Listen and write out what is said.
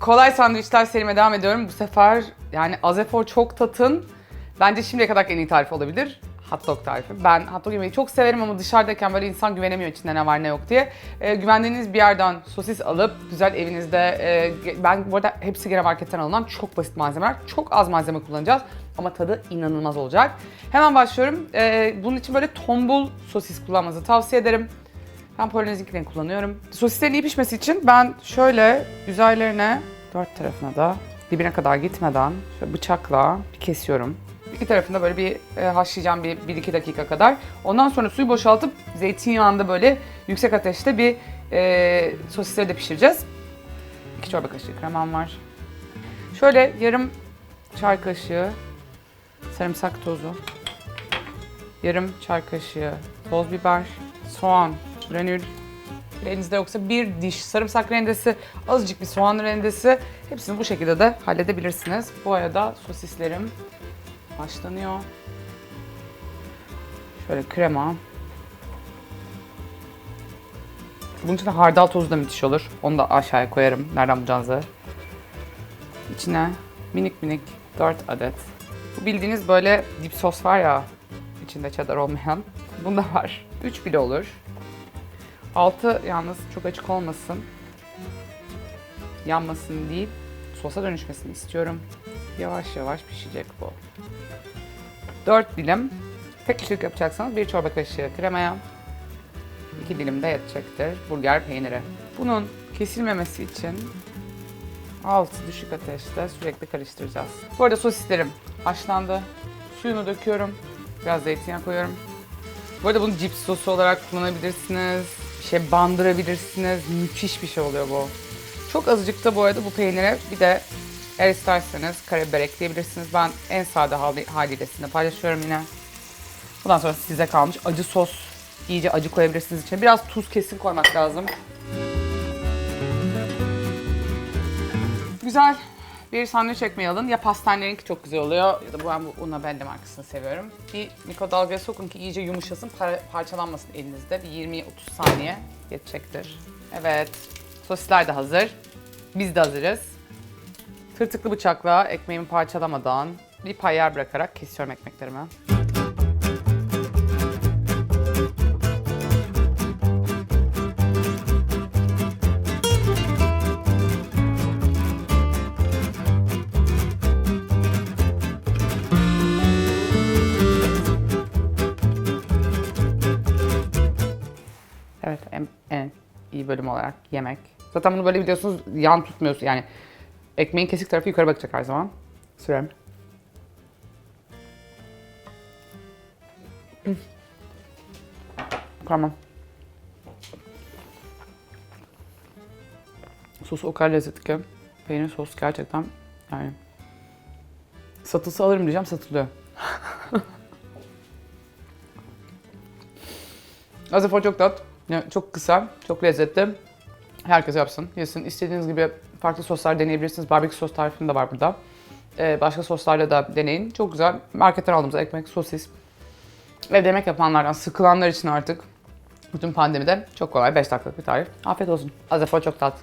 Kolay sandviçler serime devam ediyorum. Bu sefer yani az efor çok tatın. Bence şimdiye kadar en iyi tarif olabilir. Hot dog tarifi. Ben hot dog yemeyi çok severim ama dışarıdayken böyle insan güvenemiyor içinde ne var ne yok diye. Ee, güvendiğiniz bir yerden sosis alıp güzel evinizde, e, ben bu arada hepsi gene marketten alınan çok basit malzemeler. Çok az malzeme kullanacağız ama tadı inanılmaz olacak. Hemen başlıyorum. Ee, bunun için böyle tombul sosis kullanmanızı tavsiye ederim. Ben Polonez'inkini kullanıyorum. Sosislerin iyi pişmesi için ben şöyle üzerlerine dört tarafına da dibine kadar gitmeden şöyle bıçakla bir kesiyorum. İki tarafında böyle bir e, haşlayacağım bir 1-2 dakika kadar. Ondan sonra suyu boşaltıp zeytinyağında böyle yüksek ateşte bir e, sosisleri de pişireceğiz. İki çorba kaşığı kremam var. Şöyle yarım çay kaşığı sarımsak tozu, yarım çay kaşığı toz biber, soğan, granül, elinizde yoksa bir diş sarımsak rendesi, azıcık bir soğan rendesi. Hepsini bu şekilde de halledebilirsiniz. Bu arada sosislerim haşlanıyor. Şöyle krema. Bunun için de hardal tozu da müthiş olur. Onu da aşağıya koyarım. Nereden bulacağınızı. İçine minik minik 4 adet. Bu bildiğiniz böyle dip sos var ya içinde cheddar olmayan. Bunda var. 3 bile olur. Altı yalnız çok açık olmasın. Yanmasın değil. Sosa dönüşmesini istiyorum. Yavaş yavaş pişecek bu. 4 dilim. Tek kişilik yapacaksanız bir çorba kaşığı kremaya. 2 dilim de yetecektir. Burger peyniri. Bunun kesilmemesi için altı düşük ateşte sürekli karıştıracağız. Bu arada sosislerim haşlandı. Suyunu döküyorum. Biraz zeytinyağı koyuyorum. Bu arada bunu cips sosu olarak kullanabilirsiniz. Şey bandırabilirsiniz. Müthiş bir şey oluyor bu. Çok azıcık da bu arada bu peynire bir de eğer isterseniz karabiber ekleyebilirsiniz. Ben en sade hali, haliyle sizinle paylaşıyorum yine. Bundan sonra size kalmış acı sos. iyice acı koyabilirsiniz içine. Biraz tuz kesin koymak lazım. Güzel bir sandviç ekmeği alın. Ya pastanelerinki çok güzel oluyor ya da ben bu Una Belle markasını seviyorum. Bir mikrodalgaya sokun ki iyice yumuşasın, par- parçalanmasın elinizde. Bir 20-30 saniye yetecektir. Evet, sosisler de hazır. Biz de hazırız. Tırtıklı bıçakla ekmeğimi parçalamadan bir pay yer bırakarak kesiyorum ekmeklerimi. İyi bölüm olarak yemek. Zaten bunu böyle biliyorsunuz yan tutmuyorsun yani ekmeğin kesik tarafı yukarı bakacak her zaman. Sürem. Tamam. Sos o kadar lezzetli ki. Peynir sos gerçekten yani satılsa alırım diyeceğim satılıyor. Azefor çok tat. Yani çok kısa, çok lezzetli. Herkes yapsın, yesin. İstediğiniz gibi farklı soslar deneyebilirsiniz. Barbekü sos tarifim de var burada. Ee, başka soslarla da deneyin. Çok güzel. Marketten aldığımız ekmek, sosis. Evde yemek yapanlardan, sıkılanlar için artık bütün pandemide çok kolay 5 dakikalık bir tarif. Afiyet olsun. Azefor çok tat.